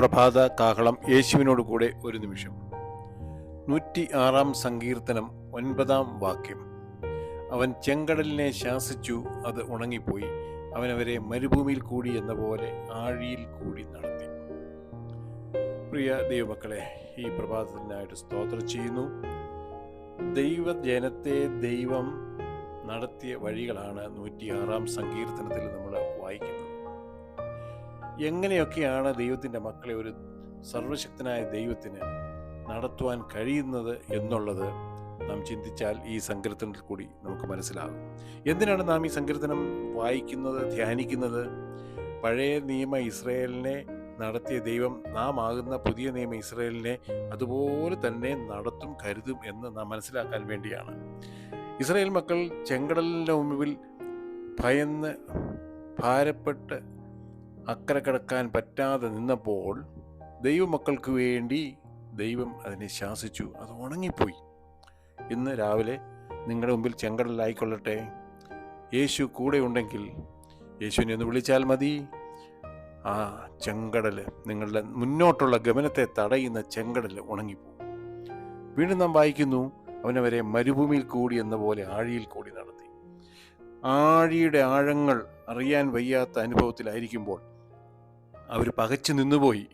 പ്രഭാത കാഹളം യേശുവിനോട് കൂടെ ഒരു നിമിഷം. നൂറ്റി ആറാം സങ്കീർത്തനം ഒൻപതാം വാക്യം. അവൻ ചെങ്കടലിനെ ശാസിച്ചു അത് ഉണങ്ങിപ്പോയി. അവനവരെ മരുഭൂമിയിൽ കൂടി എന്ന പോലെ ആഴിയിൽ കൂടി നടത്തി. പ്രിയ ദൈവമക്കളെ ഈ പ്രഭാതത്തിനായിട്ട് സ്തോത്രം ചെയ്യുന്നു. ദൈവജനത്തെ ദൈവം നടത്തിയ വഴികളാണ് നൂറ്റിയാറാം സങ്കീർത്തനത്തിൽ നമ്മൾ വായിക്കുന്നത്. എങ്ങനെയൊക്കെയാണ് ദൈവത്തിന്റെ മക്കളെ ഒരു സർവശക്തനായ ദൈവത്തിന് നടത്തുവാൻ കഴിയുന്നത് എന്നുള്ളത് നാം ചിന്തിച്ചാൽ ഈ സങ്കീർത്തനത്തിൽ കൂടി നമുക്ക് മനസ്സിലാകും. എന്തിനാണ് നാം ഈ സങ്കീർത്തനം വായിക്കുന്നത് ധ്യാനിക്കുന്നത്? പഴയ നിയമ ഇസ്രയേലിനെ നടത്തിയ ദൈവം നാം ആകുന്ന പുതിയ നിയമ ഇസ്രയേലിനെ അതുപോലെ തന്നെ നടത്തും കരുതും എന്ന് നാം മനസ്സിലാക്കാൻ വേണ്ടിയാണ്. ഇസ്രയേൽ മക്കൾ ചെങ്കടലിന്റെ മുമ്പിൽ ഭയന്ന് ഭാരപ്പെട്ട് അക്കരെ കടക്കാൻ പറ്റാതെ നിന്നപ്പോൾ ദൈവമക്കൾക്ക് വേണ്ടി ദൈവം അതിനെ ശാസിച്ചു. അത് ഉണങ്ങിപ്പോയി. ഇന്ന് രാവിലെ നിങ്ങളുടെ മുമ്പിൽ ചെങ്കടലായിക്കൊള്ളട്ടെ. യേശു കൂടെ ഉണ്ടെങ്കിൽ യേശുവിനെ ഒന്ന് വിളിച്ചാൽ മതി. ആ ചെങ്കടൽ നിങ്ങളുടെ മുന്നോട്ടുള്ള ഗമനത്തെ തടയുന്ന ചെങ്കടൽ ഉണങ്ങിപ്പോകും. വീണ്ടും നാം വായിക്കുന്നു അവനവരെ മരുഭൂമിയിൽ കൂടി എന്ന പോലെ ആഴിയിൽ കൂടി നടത്തി. ആഴിയുടെ ആഴങ്ങൾ അറിയാൻ വയ്യാത്ത അനുഭവത്തിലായിരിക്കുമ്പോൾ അവർ പകച്ചു നിന്നുപോയി.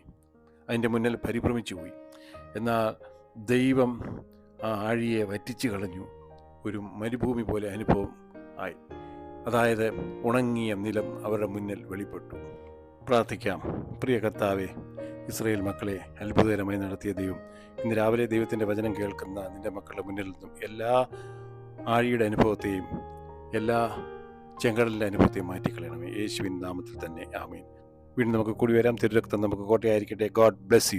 അതിന്റെ മുന്നിൽ പരിഭ്രമിച്ചു പോയി. എന്നാൽ ദൈവം ആ ആഴിയെ വറ്റിച്ചു കളഞ്ഞു. ഒരു മരുഭൂമി പോലെ അനുഭവം ആയി. അതായത് ഉണങ്ങിയ നിലം അവരുടെ മുന്നിൽ വെളിപ്പെട്ടു. പ്രാർത്ഥിക്കാം. പ്രിയ കർത്താവെ ഇസ്രയേൽ മക്കളെ അത്ഭുതകരമായി നടത്തിയ ദൈവം ഇന്ന് രാവിലെ ദൈവത്തിന്റെ വചനം കേൾക്കുന്ന നിന്റെ മക്കളുടെ മുന്നിൽ നിന്നും എല്ലാ ആഴിയുടെ അനുഭവത്തെയും എല്ലാ ചെങ്കടലിന്റെ അനുഭവത്തെയും മാറ്റിക്കളയണമേ. യേശുവിൻ നാമത്തിൽ തന്നെ. ആമീൻ. വീണ്ടും നമുക്ക് കൂടി വരാം. തിരുരക്തം നമുക്ക് കോട്ടയായിരിക്കട്ടെ. God bless you